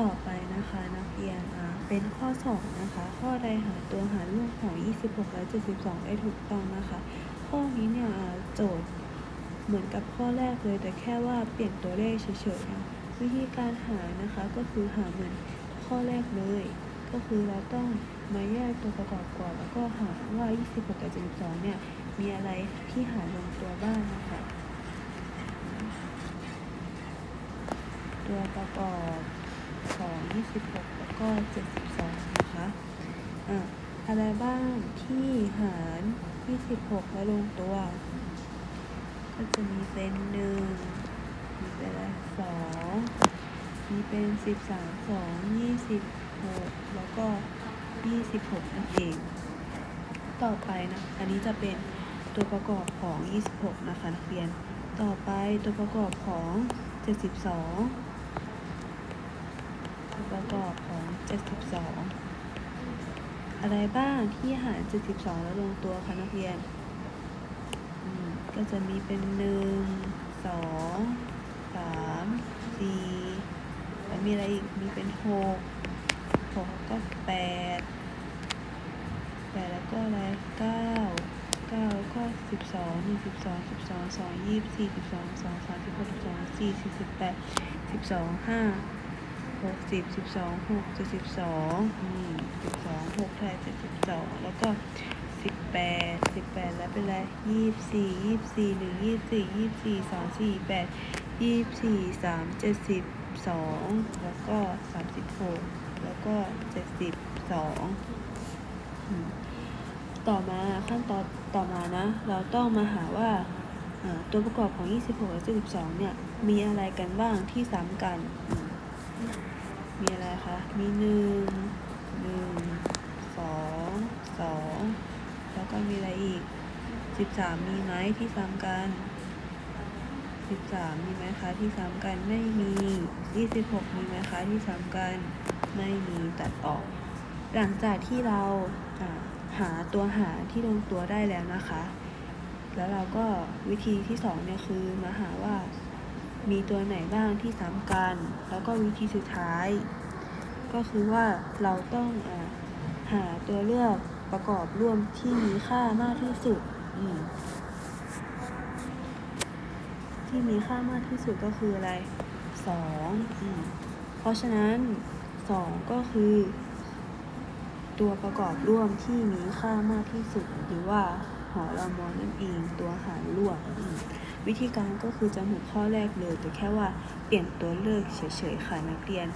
ต่อไปนะคะนักเรียนอ่าเป็นข้อสองนะคะ ข้อใดหาตัวหารรูปของ 26 และ 72 ได้ถูกต้องนะคะ ข้อนี้เนี่ยโจทย์เหมือนกับข้อแรกเลย แต่แค่ว่าเปลี่ยนตัวเลขเฉยๆนะวิธีการหานะคะก็คือหาเหมือนข้อแรกเลย ก็คือเราต้องมาแยกตัวประกอบก่อนแล้วก็หาว่า 26 กับ 72 เนี่ยมีอะไรที่หารลงตัวบ้างนะคะ ตัวประกอบ ของ26แล้วก็72นะคะอะอะไรบ้างที่หาร26แล้วลงตัว ก็จะมีเป็น1มีเป็นอะไร2มีเป็น13 2 26แล้วก็26นั่นเองต่อไปนะ อันนี้จะเป็นตัวประกอบของ 26 นะคะนักเรียน ต่อไปตัวประกอบของ 72 ประกอบของ 72 อะไรบ้างที่หาร 72 แล้วลงตัวคะนักเรียน ก็จะมีเป็น 1 2 3 4 แล้วมีอะไรอีก มีเป็น 6 6 ก็ 8 8 แล้วก็อะไร 9 9 ก็ 12 1 12 12 2 24 12 2 3 16 12 4 48 12 5 หกสิบสิบสองหกเจ็ดสิบสองอืมสิบสองหกเท่าไหร่เจ็ดสิบสองแล้วก็สิบแปดสิบแปดแล้วเป็นไรยี่สิบสี่ยี่สิบสี่หนึ่งยี่สิบสี่ยี่สิบสี่สองสี่แปดยี่สิบสี่สามเจ็ดสิบสองแล้วก็สามสิบหกแล้วก็เจ็ดสิบสองต่อมาขั้นตอนต่อมานะ เราต้องมาหาว่าตัวประกอบของ 26 และ 72 เนี่ย มีอะไรกันบ้างที่ซ้ำกัน มีอะไรคะ มีหนึ่งหนึ่งสองสองแล้วก็มีอะไรอีกสิบสามมีไหมที่ซ้ำกันสิบสามมีไหมคะที่ซ้ำกันไม่มียี่สิบหกมีไหมคะที่ซ้ำกันไม่มีตัดออก หลังจากที่เราหาตัวหารที่ลงตัวได้แล้วนะคะ แล้วเราก็วิธีที่สองเนี่ยคือมาหา มีตัวไหนบ้างที่ซ้ำกัน แล้วก็วิธีสุดท้าย ก็คือว่าเราต้องอหาตัวเลือกประกอบร่วมที่มีค่ามากที่สุดที่มีค่ามากที่สุดก็คืออะไรสองอืมเพราะฉะนั้นสองก็คือ ตัวประกอบร่วมที่มีค่ามากที่สุดหรือว่า หอรมอนั่นเอง ตัวหารลวกวิธีการก็คือจะหมือนข้อแรกเลย แต่แค่ว่าเปลี่ยนตัวเลือกเฉยๆค่ะนักเรียน